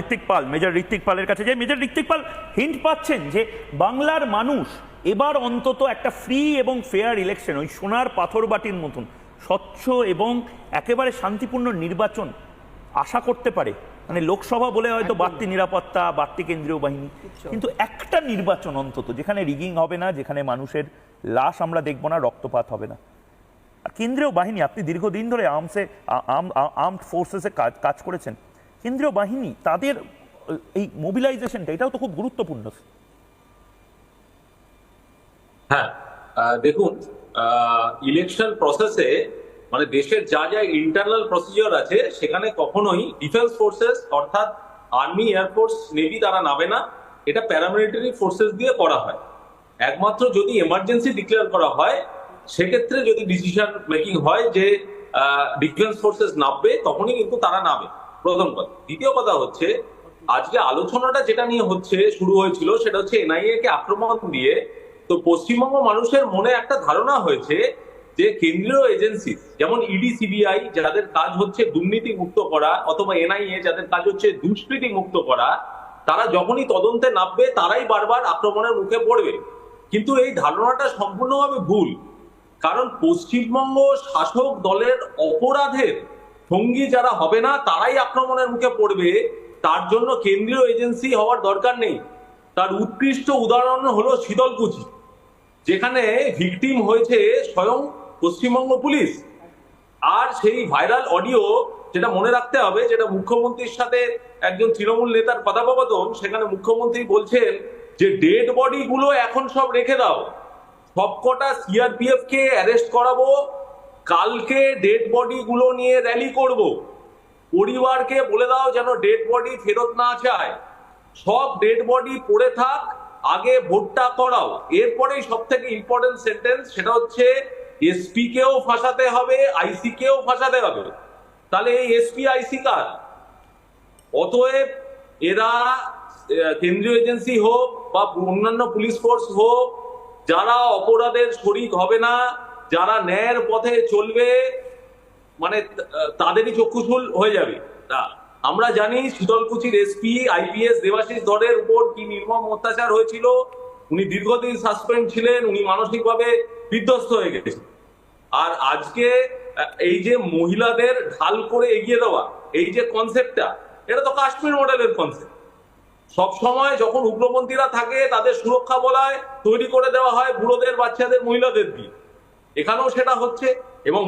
ঋত্বিক পাল major Hrithik পালের কাছে যে মেজর ঋত্বিক পাল হিন্ট পাচ্ছেন যে বাংলার মানুষ এবার অন্তত একটা ফ্রি এবং ফেয়ার ইলেকশন ওই সোনার পাথর বাটির মতন স্বচ্ছ এবং একেবারে শান্তিপূর্ণ নির্বাচন আশা করতে পারে। মানে লোকসভা বলে হয়তো বাড়তি নিরাপত্তা বাড়তি কেন্দ্রীয় বাহিনী কিন্তু একটা নির্বাচন অন্তত যেখানে রিগিং হবে না যেখানে মানুষের লাশ আমরা দেখব না রক্তপাত হবে না। কেন্দ্রীয় বাহিনী আপনি দীর্ঘদিন ধরে আর্মসে আর্মড ফোর্সেসে কাজ কাজ করেছেন। কেন্দ্রীয় বাহিনী, তাদের, এই মোবিলাইজেশনটা এটাও তো খুব গুরুত্বপূর্ণ। হ্যাঁ দেখুন ইলেকশন প্রসেসে মানে দেশের যা যা ইন্টারনাল প্রসিজিওর আছে, সেখানে কখনোই ডিফেন্স ফোর্সেস অর্থাৎ আর্মি এয়ারফোর্স নেভি তারা নামে না। এটা প্যারামিলিটারি ফোর্সেস দিয়ে করা হয়। একমাত্র যদি এমার্জেন্সি ডিক্লেয়ার করা হয়, সেক্ষেত্রে যদি ডিসিশন মেকিং হয় যে ডিফেন্স ফোর্সেস নামবে, তখনই কিন্তু তারা নামে। প্রথম কথা। দ্বিতীয় কথা হচ্ছে, আজকে আলোচনাটা যেটা নিয়ে হচ্ছে, শুরু হয়েছিল, সেটা হচ্ছে এনআইএ কে আক্রমণ দিয়ে তো পশ্চিমবঙ্গ মানুষের মনে একটা ধারণা হয়েছে যে কেন্দ্রীয় এজেন্সি, যেমন ইডি সিবিআই যাদের কাজ হচ্ছে দুর্নীতি মুক্ত করা, অথবা এনআইএ, যাদের কাজ হচ্ছে দুষ্কৃতি মুক্ত করা, তারা যখনই তদন্তে নামবে, তারাই বারবার আক্রমণের মুখে পড়বে। কিন্তু এই ধারণাটা সম্পূর্ণভাবে ভুল। কারণ পশ্চিমবঙ্গ শাসক দলের অপরাধের সঙ্গী যারা হবে না, তারাই আক্রমণের মুখে পড়বে। তার জন্য কেন্দ্রীয় এজেন্সি হওয়ার দরকার নেই। তার উৎকৃষ্ট উদাহরণ হলো শীতলকুচি, যেখানে ভিকটিম হয়েছে স্বয়ং পশ্চিমবঙ্গ পুলিশ। আর সেই ভাইরাল অডিও যেটা মনে রাখতে হবে, যেটা মুখ্যমন্ত্রীর সাথে একজন তৃণমূল নেতার কথোপকথন সেখানে মুখ্যমন্ত্রী বলছেন যে, ডেড বডি গুলো এখন সব রেখে দাও। সবকটা সিআরপিএফ কে অ্যারেস্ট করাবো কালকে ডেড বডি গুলো নিয়ে র্যালি করব। পরিবারকে বলে দাও যেন ডেড বডি ফেরত না চায়। সব ডেড বডি পড়ে থাক, আগে ভোটটা করাও। এরপরেই সব থেকে ইম্পর্টেন্ট সেন্টেন্স সেটা হচ্ছে এসপি কেও ফাঁসাতে হবে আইসি কেও ফাঁসাতে হবে। তাহলে এই এসপি আইসি কার? অতএব এরা কেন্দ্রীয় এজেন্সি হোক বা অন্যান্য পুলিশ ফোর্স হোক, যারা অপরাধের শরিক হবে না যারা ন্যায়ের পথে চলবে মানে তাদেরই চক্ষুশুল হয়ে যাবে। তা, আমরা জানি শীতলকুচির এসপি আইপিএস দেবাশিস ধরের উপর কি নির্মম অত্যাচার হয়েছিল। উনি দীর্ঘদিন সাসপেন্ড ছিলেন, উনি মানসিকভাবে বিধ্বস্ত হয়ে গেছেন। আর আজকে, এই যে মহিলাদের ঢাল করে এগিয়ে দেওয়া, এই যে কনসেপ্টটা এটা তো কাশ্মীর মডেলের কনসেপ্ট সব সময় যখন উগ্রপন্থীরা থাকে, তাদের সুরক্ষা বলায় তৈরি করে দেওয়া হয় বুড়োদের, বাচ্চাদের, মহিলাদের দিয়ে। এখানেও সেটা হচ্ছে এবং